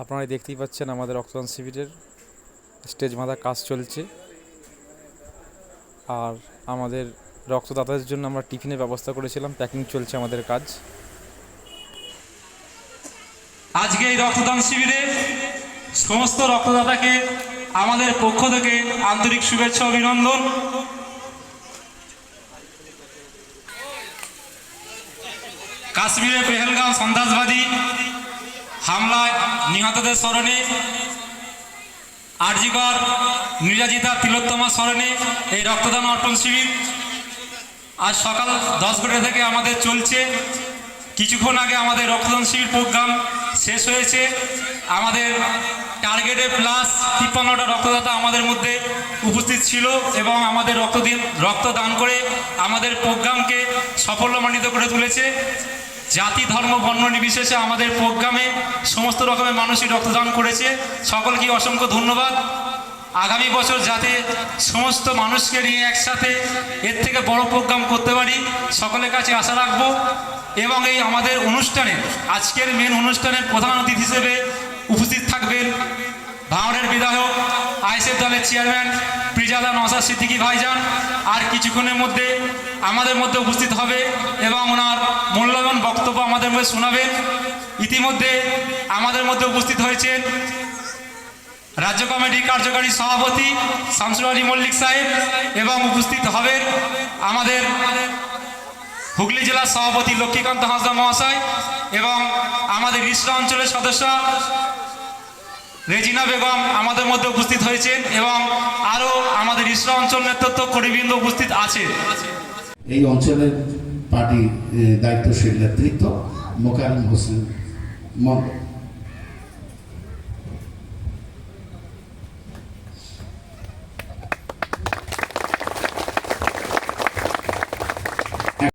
আপনারা দেখতেই পাচ্ছেন আমাদের রক্তদান শিবিরের স্টেজ বাঁধা কাজ চলছে। আর আমাদের রক্তদাতাদের জন্য আমরা টিফিনের ব্যবস্থা করেছিলাম প্যাকিং চলছে আমাদের কাজ। আজকে এই রক্তদান শিবিরে সমস্ত রক্তদাতাকে আমাদের পক্ষ থেকে আন্তরিক শুভেচ্ছা অভিনন্দন। কাশ্মীরে পেহেলগাঁও সন্ত্রাসবাদী হামলায় নিহতদের স্মরণে আরজিকর নির্যাতিতা তিলোত্তমা স্মরণে এই রক্তদান অর্পণ শিবির আজ সকাল দশ ঘটা থেকে আমাদের চলছে। কিছুক্ষণ আগে আমাদের রক্তদান শিবির প্রোগ্রাম শেষ হয়েছে। আমাদের টার্গেটে প্লাস তিপ্পান্নটা রক্তদাতা আমাদের মধ্যে উপস্থিত ছিল এবং আমাদের রক্তদিন রক্তদান করে আমাদের প্রোগ্রামকে সাফল্যমণ্ডিত করে তুলেছে। জাতি, ধর্ম, বর্ণ নির্বিশেষে আমাদের প্রোগ্রামে সমস্ত রকমের মানুষই রক্তদান করেছে। সকলকে অসংখ্য ধন্যবাদ। আগামী বছর যাতে সমস্ত মানুষকে নিয়ে একসাথে এর থেকে বড় প্রোগ্রাম করতে পারি, সকলের কাছে আশা রাখব। এবং এই আমাদের অনুষ্ঠানে, আজকের মেন অনুষ্ঠানের প্রধান অতিথি হিসেবে উপস্থিত থাকবেন ভাঙড়ের বিধায়ক, আইএসএফ দলের চেয়ারম্যান প্রিজাদা নসার সিদ্দিকী ভাইজান আর কিছুক্ষণের মধ্যে আমাদের মধ্যে উপস্থিত হবে এবং ওনার মূল্যবান বক্তব্য আমাদের মধ্যে শোনাবেন। ইতিমধ্যে আমাদের মধ্যে উপস্থিত হয়েছেন রাজ্য কমিটির কার্যকারী সভাপতি শামসুর আলী মল্লিক সাহেব এবং উপস্থিত হবেন আমাদের হুগলি জেলার সভাপতি লক্ষ্মীকান্ত হাসদা মহাশয় এবং আমাদের ইসরা অঞ্চলের সদস্য রেজিনা বেগম আমাদের মধ্যে উপস্থিত হয়েছেন এবং আরও ইসরা অঞ্চল নেতৃত্ব করিবৃন্দ উপস্থিত আছে। এই অঞ্চলের পার্টি দায়িত্বশীল নেতৃত্ব মোকারম হোসেন